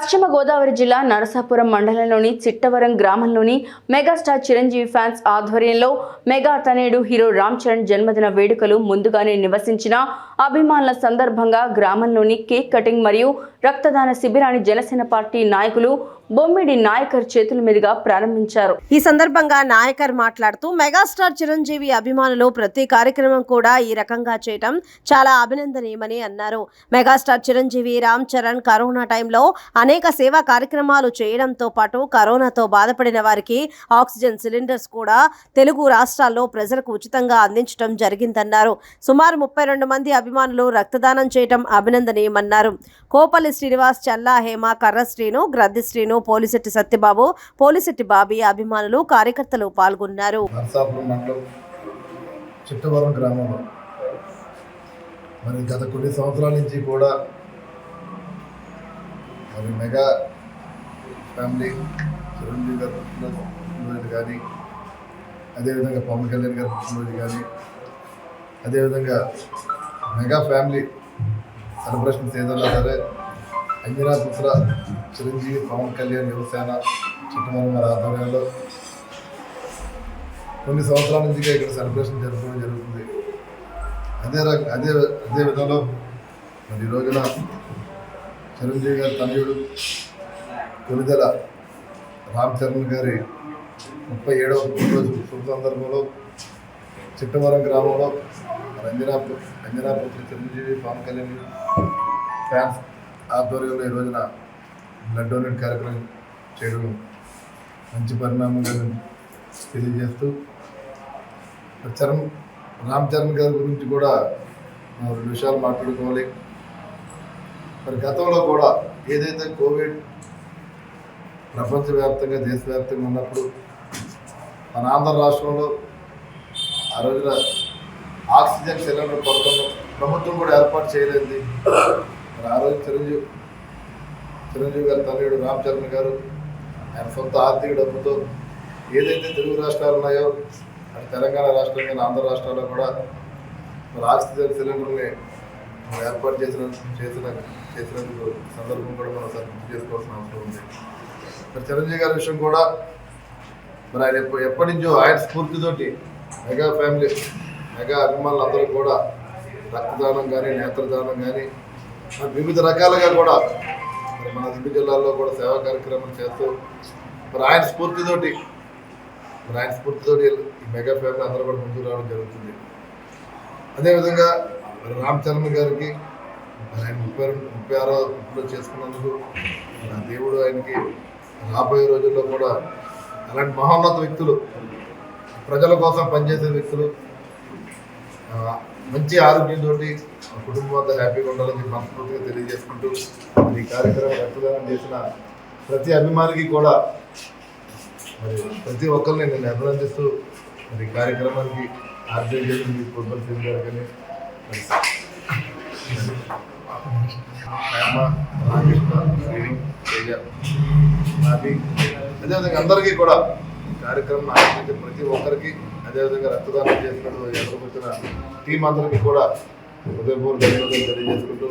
పశ్చిమ గోదావరి జిల్లా నరసాపురం మండలంలోని చిట్టవరం గ్రామంలోని మెగాస్టార్ చిరంజీవి ఫ్యాన్స్ ఆధ్వర్యంలో మెగా తనేడు హీరో రామ్ చరణ్ జన్మదిన వేడుకలు ముందుగానే నివసించిన అభిమానుల సందర్భంగా గ్రామంలోని కేక్ కటింగ్ మరియు రక్తదాన శిబిరాన్ని జనసేన పార్టీ నాయకులు బొమ్మిడి నాయకర్ చేతుల మీదుగా ప్రారంభించారు. ఈ సందర్భంగా నాయకర్ మాట్లాడుతూ మెగాస్టార్ చిరంజీవి అభిమానులు ప్రతి కార్యక్రమం కూడా ఈ రకంగా చేయటం చాలా అభినందనీయమని అన్నారు. మెగాస్టార్ చిరంజీవి రామ్ చరణ్ కరోనా టైంలో అనేక సేవా కార్యక్రమాలు చేయడంతో పాటు కరోనాతో బాధపడిన వారికి ఆక్సిజన్ సిలిండర్స్ కూడా తెలుగు రాష్ట్రాల్లో ప్రజలకు ఉచితంగా అందించడం జరిగిందన్నారు. సుమారు ముప్పై రెండు మంది అభిమానులు రక్తదానం చేయటం అభినందనీయమన్నారు. కోపల్లి శ్రీనివాస్ చల్లా హేమ కర్ర శ్రీను గ్రద్ది శ్రీను పోలిశెట్టి సత్యబాబు పోలిశెట్టి బాబీ అభిమానులు కార్యకర్తలు పాల్గొన్నారు. చిట్టవరం గ్రామంలో. మరి గత కొన్ని సంవత్సరాల నుంచి కూడా మరి మెగా ఫ్యామిలీ చిరంజీవి గారి పుట్టినరోజు కానీ అదేవిధంగా పవన్ కళ్యాణ్ గారు పుట్టినరోజు కానీ అదేవిధంగా మెగా ఫ్యామిలీ సెలబ్రేషన్స్ ఏదైనా సరే అంజనా పుత్ర చిరంజీవి పవన్ కళ్యాణ్ యువసేన చిట్టమరం గారి ఆధ్వర్యంలో కొన్ని సంవత్సరాల నుంచి ఇక్కడ సెలబ్రేషన్ జరుపుకోవడం జరుగుతుంది. అదే రక అదే అదే విధంలో మరి ఈ రోజున చిరంజీవి గారి తనయుడు తొలిదల రామ్ చరణ్ గారి ముప్పై ఏడవ రోజు శుభ సందర్భంలో చిట్టవరం గ్రామంలో రంజనాపు రంజనాపుత్రి చిరంజీవి పవన్ కళ్యాణ్ ఫ్యాన్స్ ఆధ్వర్యంలో ఈ రోజున బ్లడ్ డొనేట్ కార్యక్రమం చేయడం మంచి పరిణామంగా తెలియజేస్తూ చరణ్ రామ్ చరణ్ గారి గురించి కూడా రెండు విషయాలు మాట్లాడుకోవాలి. మరి గతంలో కూడా ఏదైతే కోవిడ్ ప్రపంచవ్యాప్తంగా దేశవ్యాప్తంగా ఉన్నప్పుడు మన ఆంధ్ర రాష్ట్రంలో ఆ రోజున ఆక్సిజన్ సిలిండర్ కొరతను ప్రభుత్వం కూడా ఏర్పాటు చేయలేదు. మరి ఆ రోజు చిరంజీవి చిరంజీవి గారి తనయుడు రామచరణ్ గారు ఆయన సొంత ఆర్థిక డబ్బుతో ఏదైతే తెలుగు రాష్ట్రాలు ఉన్నాయో అటు తెలంగాణ రాష్ట్రం కానీ ఆంధ్ర రాష్ట్రాల్లో కూడా మరి ఆక్సిజన్ సిలిండర్ని ఏర్పాటు చేసిన చేసిన చేసినందుకు సందర్భం కూడా మనం సార్ గుర్తు చేసుకోవాల్సిన అవసరం ఉంది. మరి చిరంజీవి గారి విషయం కూడా మరి ఆయన ఎప్పటి నుంచో ఆయన స్ఫూర్తితోటి మెగా ఫ్యామిలీ మెగా అభిమానులందరూ కూడా రక్తదానం కానీ నేత్రదానం కానీ మరి వివిధ రకాలుగా కూడా మరి మన రెండు జిల్లాల్లో కూడా సేవా కార్యక్రమం చేస్తూ మరి ఆయన స్ఫూర్తితోటి మరి ఆయన స్ఫూర్తితోటి ఈ మెగా ఫ్యామిలీ అందరూ కూడా ముందుకు రావడం జరుగుతుంది. అదేవిధంగా మరి రామ్ చరణ్ గారికి మరి ఆయన ముప్పై రెండు ముప్పై ఆరో ఇంట్లో చేసుకున్నందుకు నా ఆ దేవుడు ఆయనకి రాబోయే రోజుల్లో కూడా అలాంటి మహోన్నత వ్యక్తులు ప్రజల కోసం పనిచేసే వ్యక్తులు మంచి ఆరోగ్యంతో కుటుంబం అంతా హ్యాపీగా ఉండాలని మనస్ఫూర్తిగా తెలియజేసుకుంటూ ఈ కార్యక్రమం రక్తదానం చేసిన ప్రతి అభిమానికి కూడా మరి ప్రతి ఒక్కరిని నేను అభినందిస్తూ మరి ఈ కార్యక్రమానికి చేసిన మీ ఫుట్బాల్ టీం గారు కానీ అదేవిధంగా అందరికీ కూడా కార్యక్రమం ఆలోచించే ప్రతి ఒక్కరికి అదేవిధంగా రక్తదానం చేసినట్టు ఎదుర్కొచ్చిన టీం అందరికీ కూడా హృదయపూర్వక ధన్యవాదాలు తెలియజేసుకుంటూ